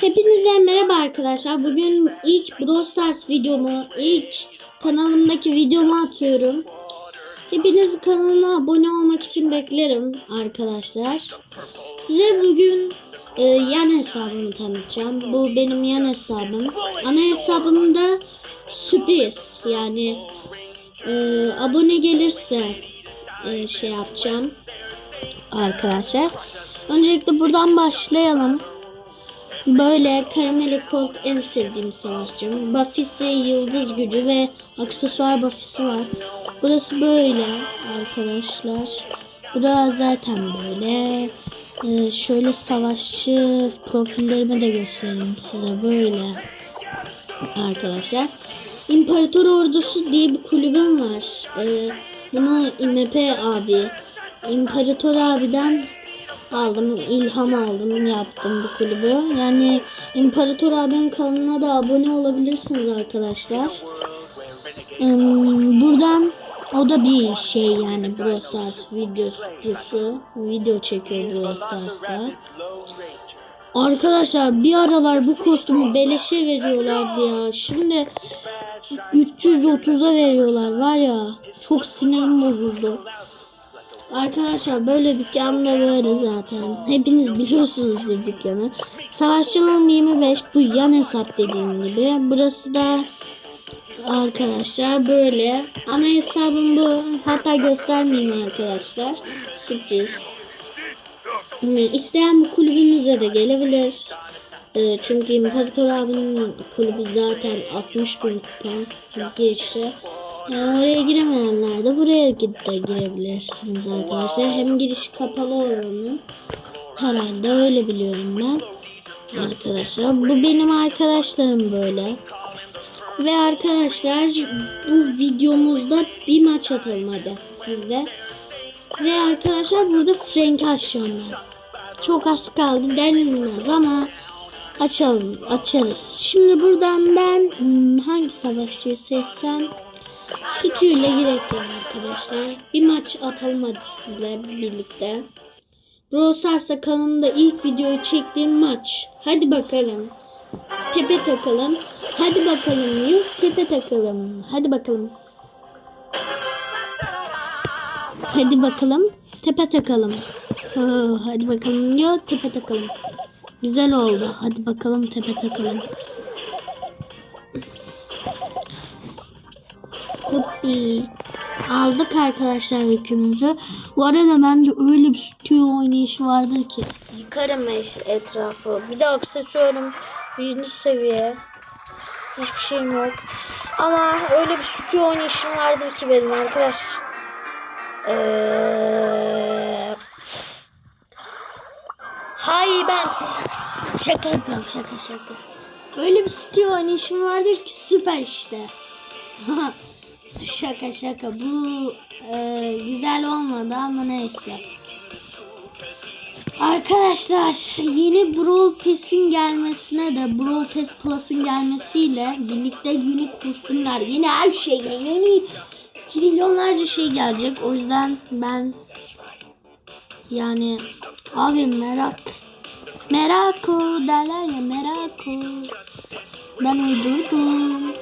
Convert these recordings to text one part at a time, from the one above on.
Hepinize merhaba arkadaşlar. Bugün ilk Brawl Stars videomu, ilk kanalımdaki videomu atıyorum. Hepiniz kanalıma abone olmak için beklerim arkadaşlar. Size bugün e, yan hesabımı tanıtacağım. Bu benim yan hesabım. Ana hesabımda sürpriz yani e, abone gelirse e, şey yapacağım arkadaşlar. Öncelikle buradan başlayalım. Böyle karameli Colt en sevdiğim savaşçım. Buffy'si yıldız gücü ve aksesuar Buffy'si var. Burası böyle arkadaşlar. Burası zaten böyle. Ee, şöyle savaşçı profillerimi de göstereyim size böyle arkadaşlar. İmparator Ordusu diye bir kulübüm var. Ee, bunu IMP abi, İmparator abiden aldım, ilham aldım, yaptım bu kulübü. Yani İmparator abinin kanalına da abone olabilirsiniz arkadaşlar. Buradan o da bir şey yani Brawl Stars videocusu. Video çekiyor Brawl Stars'ta. Arkadaşlar bir aralar bu kostümü beleşe veriyorlardı ya. Şimdi 330'a veriyorlar var ya. Çok sinirim bozuldu. Arkadaşlar böyle dükkan da böyle zaten. Hepiniz biliyorsunuzdur dükkanı. Savaşçılığım 25 bu yan hesap dediğim gibi. Burası da arkadaşlar böyle. Ana hesabım bu. Hatta göstermeyeyim arkadaşlar. Sürpriz. İsteyen bu kulübümüze de gelebilir. Ee, çünkü İmparator abinin kulübü zaten 60 bin. Yani oraya giremeyenler de buraya de girebilirsiniz arkadaşlar. Hem giriş kapalı oranın. Herhalde öyle biliyorum ben. Arkadaşlar bu benim arkadaşlarım böyle. Ve arkadaşlar bu videomuzda bir maç atalım hadi sizde. Ve arkadaşlar burada Frank açacağım. Çok az kaldı denilmez ama açalım açarız. Şimdi buradan ben hmm, hangi savaşçıyı seçsem sütüyle girelim arkadaşlar. Bir maç atalım hadi sizle birlikte. Brawl Stars'a kanalımda ilk videoyu çektiğim maç. Hadi bakalım. Tepe takalım. Hadi bakalım. Yok tepe takalım. Hadi bakalım. Hadi bakalım. Tepe takalım. Oo, hadi bakalım. Yok tepe takalım. Güzel oldu. Hadi bakalım tepe takalım. Hoppi. Aldık arkadaşlar yükümüzü. Bu arada bende öyle bir stüdyo oynayışı vardır ki. Yıkarım etrafı. Bir de aksesuarım birinci seviye. Hiçbir şeyim yok. Ama öyle bir stüdyo oynayışım vardır ki benim arkadaş. Eee... Hayır ben şaka yapıyorum şaka şaka. Öyle bir stüdyo oynayışım vardır ki süper işte. şaka şaka bu e, güzel olmadı ama neyse. Arkadaşlar yeni Brawl Pass'in gelmesine de Brawl Pass Plus'ın gelmesiyle birlikte yeni kostümler yeni her şey yeni trilyonlarca şey gelecek. O yüzden ben yani abi merak Merako derler ya Merako. Ben uydurdum.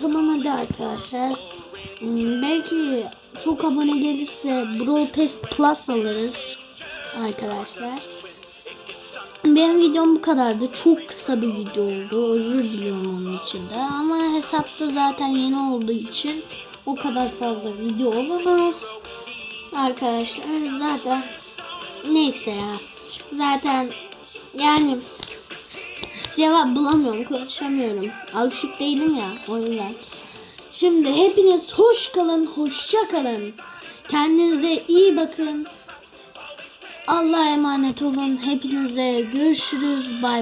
Tamam hadi arkadaşlar. Hmm, Belki çok abone gelirse Brawl Pass Plus alırız arkadaşlar. Benim videom bu kadardı. Çok kısa bir video oldu. Özür diliyorum onun için de. Ama hesapta zaten yeni olduğu için o kadar fazla video olamaz. Arkadaşlar zaten neyse ya. Zaten yani cevap bulamıyorum, konuşamıyorum. Alışık değilim ya o yüzden. Şimdi hepiniz hoş kalın, hoşça kalın. Kendinize iyi bakın. Allah'a emanet olun. Hepinize görüşürüz. Bay